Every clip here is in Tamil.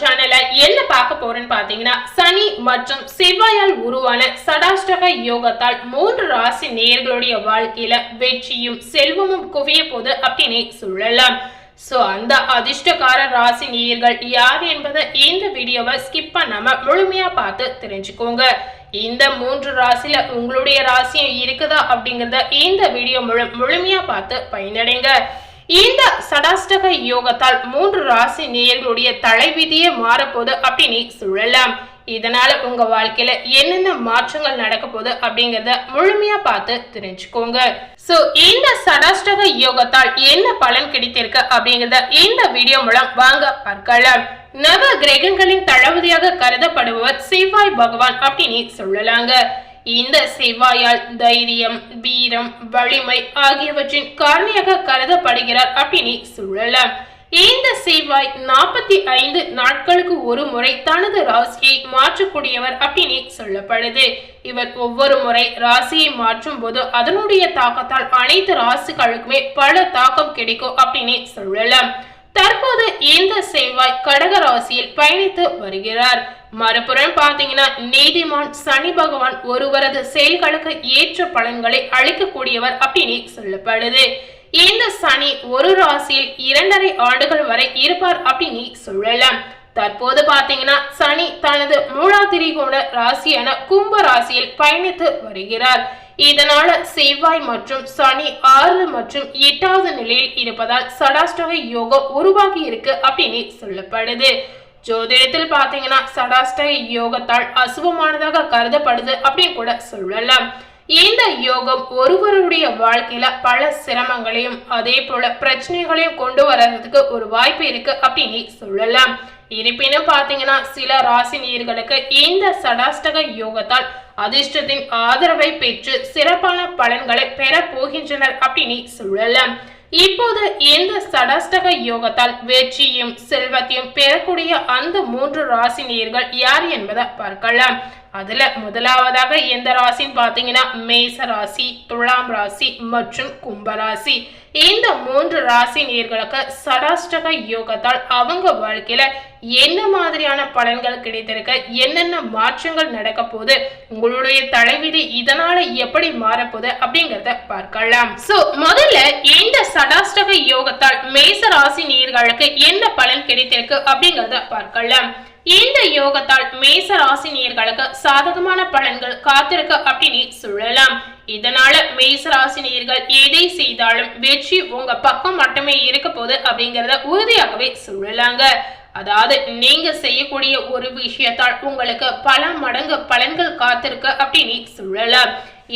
சேனல்ல என்ன பார்க்க போறேன்னு பாத்தீங்கன்னா சனி மற்றும் செவ்வாயால் உருவான சடாஷ்டக யோகத்தால் மூன்று ராசி நேர்களுடைய வாழ்க்கையில வெற்றியும் செல்வமும் குவிய போது அப்படின்னு சொல்லலாம். சோ அந்த அதிர்ஷ்டக்கார ராசி நேயர்கள் யார் என்பதை இந்த வீடியோவை ஸ்கிப் பண்ணாம முழுமையா பார்த்து தெரிஞ்சுக்கோங்க. இந்த மூன்று ராசியில உங்களுடைய ராசியும் இருக்குதா அப்படிங்கறத இந்த வீடியோ முழு முழுமையா பார்த்து பயனடைங்க. இந்த சடாஷ்டக யோகத்தால் மூன்று ராசி நேயர்களுடைய தலைவிதியே மாறப்போகுது அப்படின்னு சொல்லலாம். இதனால உங்க வாழ்க்கையில என்னென்ன மாற்றங்கள் நடக்க போகுது அப்படிங்கறத முழுமையா பார்த்து தெரிஞ்சுக்கோங்க. சோ இந்த சடாஷ்டக யோகத்தால் என்ன பலன் கிடைத்திருக்கு அப்படிங்கறத இந்த வீடியோ மூலம் வாங்க பார்க்கலாம். நவ கிரகங்களின் தளபதியாக கருதப்படுபவர் செவ்வாய் பகவான் அப்படின்னு சொல்லலாங்க. இந்த செவ்வாயால் தைரியம் வீரம் வலிமை ஆகியவற்றின் காரணியாக கருதப்படுகிறார் அப்படின்னு சொல்லலாம். இந்த செவ்வாய் நாற்பத்தி ஐந்து நாட்களுக்கு ஒரு முறை தனது ராசியை மாற்றக்கூடியவர் அப்படின்னு சொல்லப்படுது. இவர் ஒவ்வொரு முறை ராசியை மாற்றும் போது அதனுடைய தாக்கத்தால் அனைத்து ராசிகளுக்குமே பல தாக்கம் கிடைக்கும் அப்படின்னு சொல்லலாம். தற்போது இந்த செவ்வாய் கடக ராசியில் பயணித்து வருகிறார். மறுபுறம் பாத்தீங்கன்னா நீதிமான் சனி பகவான் ஒருவரது செயல்களுக்கு ஏற்ற பலன்களை அளிக்கக்கூடியவர் அப்படின்னு சொல்லப்படுது. இந்த சனி ஒரு ராசியில் இரண்டரை ஆண்டுகள் வரை இருப்பார் அப்படின்னு சொல்லலாம். தற்போது பாத்தீங்கன்னா சனி தனது மூலாதிரிகோண ராசியான கும்ப ராசியில் பயணித்து வருகிறார். இதனால செவ்வாய் மற்றும் சனி ஆறு மற்றும் எட்டாவது நிலையில் இருப்பதால் சடாஷ்டக யோகம் உருவாகி இருக்கு அப்படின்னு சொல்லப்படுது. ஜோதிடத்தில் பாத்தீங்கன்னா சடாஷ்டக யோகத்தால் அசுபமானதாக கருதப்படுது அப்படின்னு கூட சொல்லலாம். இந்த யோகம் ஒருவருடைய வாழ்க்கையில பல சிரமங்களையும் அதே போல பிரச்சனைகளையும் கொண்டு வர்றதுக்கு ஒரு வாய்ப்பு இருக்கு அப்படின்னு சொல்லலாம். இருப்பினும் பாத்தீங்கன்னா சில ராசி நீர்களுக்கு இந்த சடாஷ்டக யோகத்தால் அதிர்ஷ்டத்தின் ஆதரவை பெற்று சிறப்பான பலன்களை பெற போகின்றனர் அப்படின்னு சொல்லலாம். இப்போது இந்த சடஸ்டக யோகத்தால் வெற்றியும் செல்வத்தையும் பெறக்கூடிய அந்த மூன்று ராசி நேர்கள் யார் என்பதை பார்க்கலாம். அதில் முதலாவதாக எந்த ராசின்னு பார்த்தீங்கன்னா மேச ராசி துலாம் ராசி மற்றும் கும்பராசி. இந்த மூன்று ராசி நேர்களுக்கு சடாஷ்டக யோகத்தால் அவங்க வாழ்க்கையில என்ன மாதிரியான பலன்கள் கிடைத்திருக்க என்னென்ன மாற்றங்கள் நடக்க போகுது உங்களுடைய தலைவிதி இதனால எப்படி மாறப்போகுது அப்படிங்கிறத பார்க்கலாம். சோ முதல்ல இந்த சடாஷ்டக யோகத்தால் மேச ராசி நேர்களுக்கு என்ன பலன் கிடைத்திருக்கு அப்படிங்கிறத பார்க்கலாம். இந்த யோகத்தால் மேச ராசி நேர்களுக்கு சாதகமான பலன்கள் காத்திருக்க அப்படின்னு சொல்லலாம். இதனால மேச ராசி நேர்கள் எதை செய்தாலும் வெற்றி உங்க பக்கம் மட்டுமே இருக்க போகுது அப்படிங்கறத உறுதியாகவே சொல்லலாங்க. அதாவது நீங்க செய்யக்கூடிய ஒரு விஷயத்தால் உங்களுக்கு பல மடங்கு பலன்கள் காத்திருக்க அப்படின்னு சொல்லலாம்.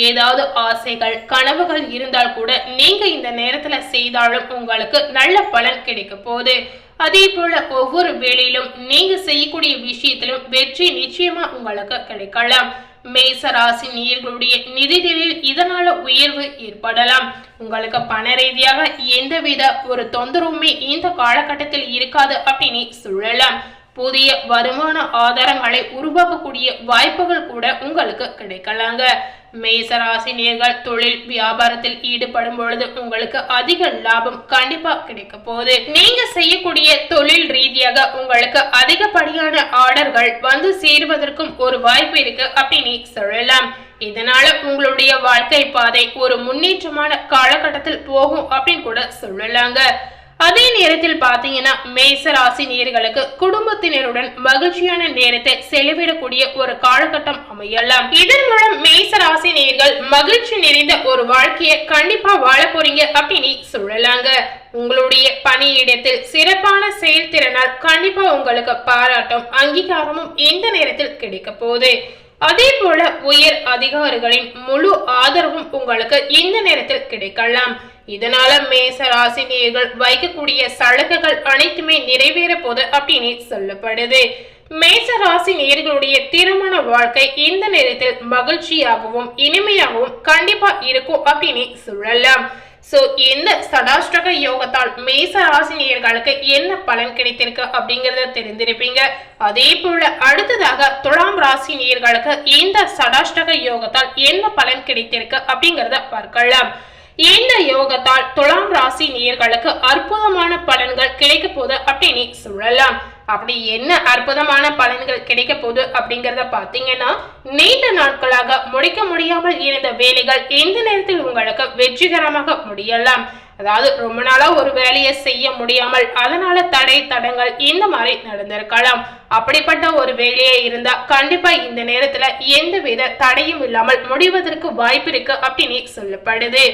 ஏதாவது ஆசைகள் கனவுகள் இருந்தால் கூட நீங்க இந்த நேரத்துல செய்தாலும் உங்களுக்கு நல்ல பலன் கிடைக்க போகுது. அதே போல ஒவ்வொரு வேளையிலும் நீங்க செய்யக்கூடிய விஷயத்திலும் வெற்றி நிச்சயமா உங்களுக்கு கிடைக்கலாம். மேசராசி நீர்களுடைய நிதிநிலையில் இதனால உயர்வு ஏற்படலாம். உங்களுக்கு பண ரீதியாக எந்தவித ஒரு தொந்தரவுமே இந்த காலகட்டத்தில் இருக்காது அப்படின்னு சொல்லலாம். புதிய வருமான ஆதாரங்களை உருவாக்கக்கூடிய வாய்ப்புகள் கூட உங்களுக்கு கிடைக்கலாங்க. மேசராசினியர்கள் தொழில் வியாபாரத்தில் ஈடுபடும் பொழுது உங்களுக்கு அதிக லாபம் கண்டிப்பா கிடைக்க போகுது. நீங்க செய்யக்கூடிய தொழில் ரீதியாக உங்களுக்கு அதிகப்படியான ஆர்டர்கள் வந்து சேருவதற்கும் ஒரு வாய்ப்பு இருக்கு அப்படின்னு சொல்லலாம். இதனால உங்களுடைய வாழ்க்கை பாதை ஒரு முன்னேற்றமான காலகட்டத்தில் போகும் அப்படின்னு கூட சொல்லலாங்க. அதே நேரத்தில் பாத்தீங்கன்னா மேச ராசி நேர்களுக்கு குடும்பத்தினருடன் மகிழ்ச்சியான நேரத்தை செலவிடக்கூடிய ஒரு காலகட்டம் அமையலாம். இதன் மூலம் மேச ராசி நேர்கள் மகிழ்ச்சி நிறைந்த ஒரு வாழ்க்கையை கண்டிப்பா வாழ போறீங்க அப்படின்னு சொல்லலாங்க. உங்களுடைய பணியிடத்தில் சிறப்பான செயல்திறனால் கண்டிப்பா உங்களுக்கு பாராட்டும் அங்கீகாரமும் இந்த நேரத்தில் கிடைக்க போகுது. அதே போல உயர் அதிகாரிகளின் முழு ஆதரவும் உங்களுக்கு இந்த நேரத்தில் கிடைக்கலாம். இதனால மேச ராசினியர்கள் வைக்கக்கூடிய சலுகைகள் அனைத்துமே நிறைவேற போது அப்படின்னு சொல்லப்படுது. மேச ராசி நேர்களுடைய திருமண வாழ்க்கை இந்த நேரத்தில் மகிழ்ச்சியாகவும் இனிமையாகவும் கண்டிப்பா இருக்கும் அப்படின்னு சொல்லலாம். சோ இந்த சடாஷ்டக யோகத்தால் மேச ராசினியர்களுக்கு என்ன பலன் கிடைத்திருக்கு அப்படிங்கறத தெரிந்திருப்பீங்க. அதே போல அடுத்ததாக துலாம் ராசி நேயர்களுக்கு இந்த சடாஷ்டக யோகத்தால் என்ன பலன் கிடைத்திருக்கு அப்படிங்கறத பார்க்கலாம். இந்த யோகத்தால் துலாம் ராசி நேர்களுக்கு அற்புதமான பலன்கள் கிடைக்க போகுது அப்படின்னு சொல்லலாம். அப்படி என்ன அற்புதமான பலன்கள் கிடைக்க போகுது அப்படிங்கறத பாத்தீங்கன்னா நீண்ட நாட்களாக முடிக்க முடியாமல் இருந்த வேலைகள் எந்த நேரத்தில் உங்களுக்கு வெற்றிகரமாக முடியலாம்? அதாவது ரொம்ப நாளா ஒரு வேலையை செய்ய முடியாமல் அதனால தடை தடங்கள் இந்த மாதிரி நடந்திருக்கலாம். அப்படிப்பட்ட ஒரு வேலையே இருந்தா கண்டிப்பா இந்த நேரத்துல எந்த வித தடையும் இல்லாமல் முடிவதற்கு வாய்ப்பு இருக்கு அப்படின்னு சொல்லப்படுது.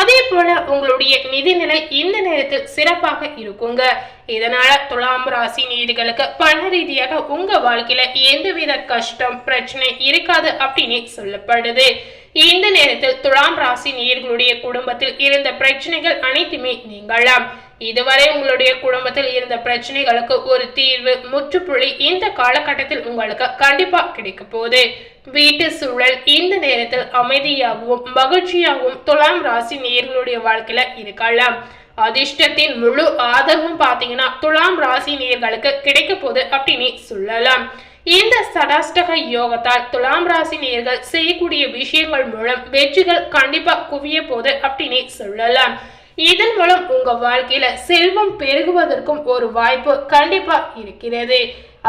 அதே போல உங்களுடைய நிதிநிலை இந்த நேரத்தில் சிறப்பாக இருக்குங்க. இதனால துலாம் ராசி நீதிகளுக்கு பண ரீதியாக உங்க வாழ்க்கையில எந்தவித கஷ்டம் பிரச்சனை இருக்காது அப்படின்னு சொல்லப்படுது. இந்த நேரத்தில் துலாம் ராசி நேர்களுடைய குடும்பத்தில் இருந்த பிரச்சனைகள் அனைத்துமே நீங்களாம் இதுவரை உங்களுடைய குடும்பத்தில் இருந்த பிரச்சனைகளுக்கு ஒரு தீர்வு முற்றுப்புள்ளி இந்த காலகட்டத்தில் உங்களுக்கு கண்டிப்பா கிடைக்க போகுது. வீட்டு சூழல் இந்த நேரத்தில் அமைதியாகவும் மகிழ்ச்சியாகவும் துலாம் ராசி நேர்களுடைய வாழ்க்கையில இருக்கலாம். அதிர்ஷ்டத்தின் முழு ஆதரவும் பாத்தீங்கன்னா துலாம் ராசி நேர்களுக்கு கிடைக்க போகுது அப்படின்னு சொல்லலாம். இந்த சடாஷ்டக யோகத்தால் துலாம் ராசி நேர்கள் செய்யக்கூடிய விஷயங்கள் மூலம் வெற்றிகள் கண்டிப்பா குவிய போது அப்படின்னு சொல்லலாம். இதன் மூலம் உங்க வாழ்க்கையில செல்வம் பெருகுவதற்கும் ஒரு வாய்ப்பு கண்டிப்பா இருக்கிறது.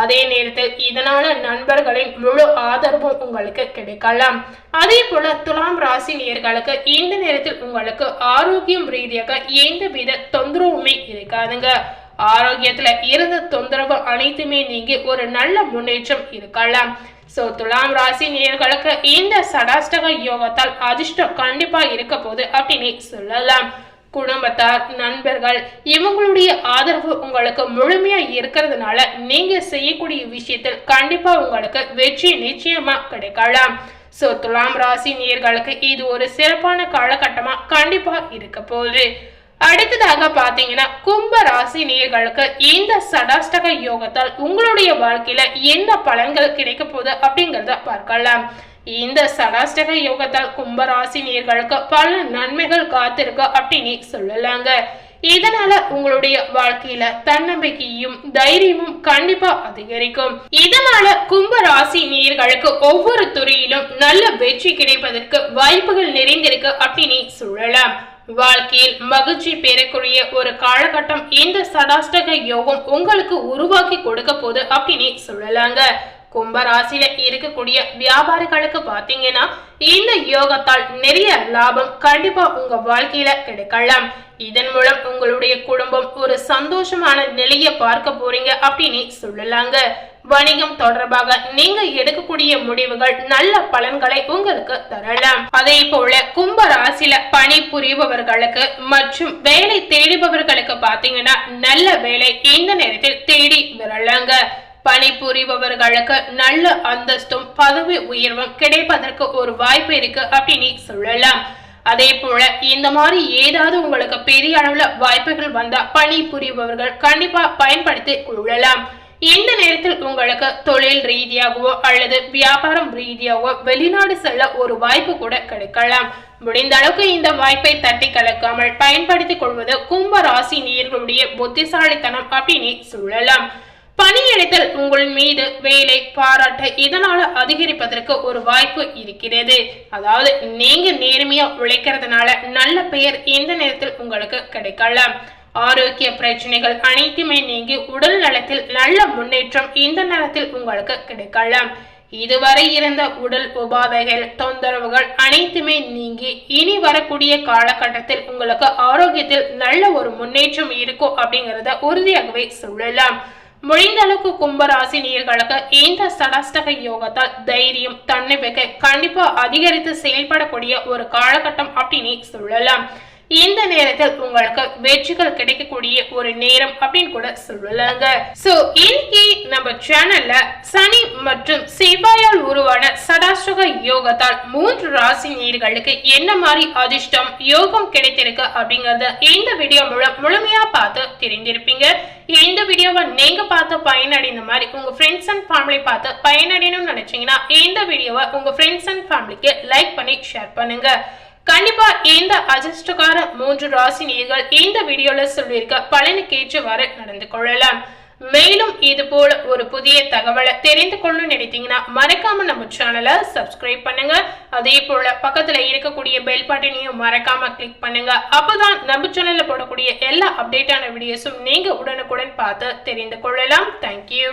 அதே நேரத்தில் இதனால நண்பர்களின் முழு ஆதரவும் உங்களுக்கு கிடைக்கலாம். அதே போல துலாம் ராசி நேர்களுக்கு இந்த நேரத்தில் உங்களுக்கு ஆரோக்கியம் ரீதியாக எந்த வித தொந்தரவுமே இருக்காதுங்க. ஆரோக்கியத்துல இருந்த தொந்தரவு அனைத்துமே நீங்கி ஒரு நல்ல முன்னேற்றம் இருக்கலாம். சோ துலாம் ராசி நேர்களுக்கு இந்த சடாஷ்டக யோகத்தால் அதிர்ஷ்டம் கண்டிப்பா இருக்க போகுது அப்படின்னு சொல்லலாம். குடும்பத்தார் நண்பர்கள் இவங்களுடைய ஆதரவு உங்களுக்கு முழுமையா இருக்கிறதுனால நீங்க செய்யக்கூடிய விஷயத்தில் கண்டிப்பா உங்களுக்கு வெற்றி நிச்சயமா கிடைக்கலாம். சோ துலாம் ராசி நேர்களுக்கு இது ஒரு சிறப்பான காலகட்டமா கண்டிப்பா இருக்க போகுது. அடுத்ததாக பாத்தீங்கன்னா கும்ப ராசி நேர்களுக்கு இந்த சடாஷ்டக யோகத்தால் உங்களுடைய வாழ்க்கையில என்ன பலன்கள் கிடைக்க போகுது அப்படிங்கிறத பார்க்கலாம். இந்த சடாஷ்டக யோகத்தால் கும்பராசி நேர்களுக்கு பல நன்மைகள் காத்திருக்கு அப்படின்னு சொல்லலாங்க. இதனால உங்களுடைய வாழ்க்கையில தன்னம்பிக்கையும் தைரியமும் கண்டிப்பா அதிகரிக்கும். இதனால கும்ப ராசி நேர்களுக்கு ஒவ்வொரு துறையிலும் நல்ல வெற்றி கிடைப்பதற்கு வாய்ப்புகள் நிறைந்திருக்கு அப்படின்னு சொல்லலாம். வாழ்க்கையில் மகிழ்ச்சி பெறக்கூடிய ஒரு காலகட்டம் இந்த சடாஷ்டக யோகம் உங்களுக்கு உருவாக்கி கொடுக்க போகுது அப்படின்னு சொல்லலாங்க. கும்பராசியில இருக்கக்கூடிய வியாபாரிகளுக்கு பாத்தீங்கன்னா இந்த யோகத்தால் நிறைய லாபம் கண்டிப்பா உங்க வாழ்க்கையில கிடைக்கலாம். இதன் மூலம் உங்களுடைய குடும்பம் ஒரு சந்தோஷமான நிலையை பார்க்க போறீங்க அப்படின்னு சொல்லலாங்க. வணிகம் தொடர்பாக நீங்க எடுக்கக்கூடிய முடிவுகள் நல்ல பலன்களை உங்களுக்கு தரலாம். அதே போல கும்ப ராசியில பணி புரிபவர்களுக்கு மற்றும் வேலை தேடுபவர்களுக்கு பாத்தீங்கன்னா நல்ல வேலை இந்த நேரத்தில் தேடி வரலாங்க. பணிபுரிபவர்களுக்கு நல்ல அந்தஸ்தும் பதவி உயர்வும் கிடைப்பதற்கு ஒரு வாய்ப்பு இருக்கு அப்படின்னு சொல்லலாம். அதே போல இந்த மாதிரி ஏதாவது உங்களுக்கு பெரிய அளவுல வாய்ப்புகள் வந்தா பணி புரிபவர்கள் கண்டிப்பா பயன்படுத்தி கொள்ளலாம். இந்த நேரத்தில் உங்களுக்கு தொழில் ரீதியாகவோ அல்லது வியாபாரம் ரீதியாகவோ வெளிநாடு செல்ல ஒரு வாய்ப்பு கூட கிடைக்கலாம். முடிந்த அளவுக்கு இந்த வாய்ப்பை தட்டி கலக்காமல் பயன்படுத்திக் கொள்வது கும்ப ராசி நீர்களுடைய புத்திசாலித்தனம் அப்படின்னு சொல்லலாம். பணியிடத்தில் உங்கள் மீது வேலை பாராட்ட இதனால அதிகரிப்பதற்கு ஒரு வாய்ப்பு இருக்கிறது. அதாவது நீங்க நேர்மையா உழைக்கிறதுனால நல்ல பெயர் இந்த நேரத்தில் உங்களுக்கு கிடைக்கலாம். ஆரோக்கிய பிரச்சனைகள் அனைத்துமே நீங்கி உடல் நலத்தில் நல்ல முன்னேற்றம் இந்த நேரத்தில் உங்களுக்கு கிடைக்கலாம். இதுவரை இருந்த உடல் உபாதைகள் தொந்தரவுகள் அனைத்துமே நீங்கி இனி வரக்கூடிய காலகட்டத்தில் உங்களுக்கு ஆரோக்கியத்தில் நல்ல ஒரு முன்னேற்றம் இருக்கும் அப்படிங்கிறத உறுதியாகவே சொல்லலாம். முடிந்த அளவுக்கு கும்பராசி நீர்களுக்கு இந்த சடஸ்தக யோகத்தால் தைரியம் தன்னம்பிக்கை கண்டிப்பா அதிகரித்து செயல்படக்கூடிய ஒரு காலகட்டம் அப்படின்னு சொல்லலாம். இந்த நேரத்தில் உங்களுக்கு வெற்றிகள் கிடைக்கக்கூடிய ஒரு நேரம் அப்படின்னு கூட சொல்லலாங்க. சோ இன்னைக்கு நம்ம சேனல்ல சனி மற்றும் செவ்வாயால் உருவான சடாஸ்டக யோகத்தால் மூன்று ராசி நீர்களுக்கு என்ன மாதிரி அதிர்ஷ்டம் யோகம் கிடைத்திருக்கு அப்படிங்கறத இந்த வீடியோ மூலம் முழுமையா பார்த்து தெரிந்திருப்பீங்க. இந்த வீடியோவை நீங்க பார்த்து பயனடைந்த மாதிரி உங்க ஃப்ரெண்ட்ஸ் அண்ட் ஃபேமிலி பார்த்து பயனடையணும்னு நினைச்சீங்கன்னா இந்த வீடியோவை உங்க ஃப்ரெண்ட்ஸ் அண்ட் ஃபேமிலிக்கு லைக் பண்ணி ஷேர் பண்ணுங்க. கண்டிப்பா இந்த அதிர்ஷ்டக்கார மூன்று ராசி நேர்கள் இந்த வீடியோல சொல்லியிருக்க பலனுக்கு ஏற்றவாறு நடந்து கொள்ளலாம். மேலும் இது போல ஒரு புதிய தகவலை தெரிந்து கொள்ளணும்னு நினைத்தீங்கன்னா மறக்காம நம்ம சேனலை சப்ஸ்கிரைப் பண்ணுங்க. அதே போல பக்கத்துல இருக்கக்கூடிய பெல் பட்டனையும் மறக்காம கிளிக் பண்ணுங்க. அப்பதான் நம்ம சேனல்ல போடக்கூடிய எல்லா அப்டேட்டான வீடியோஸும் நீங்க உடனுக்குடன் பார்த்து தெரிந்து கொள்ளலாம். தேங்க்யூ